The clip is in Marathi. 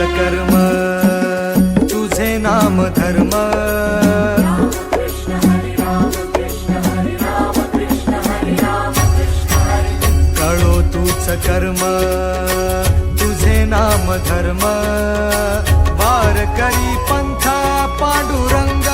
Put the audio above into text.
कर्म तुझे नाम धर्म. कळो तूच कर्म तुझे नाम धर्म. वार करी पंथा पांडुरंग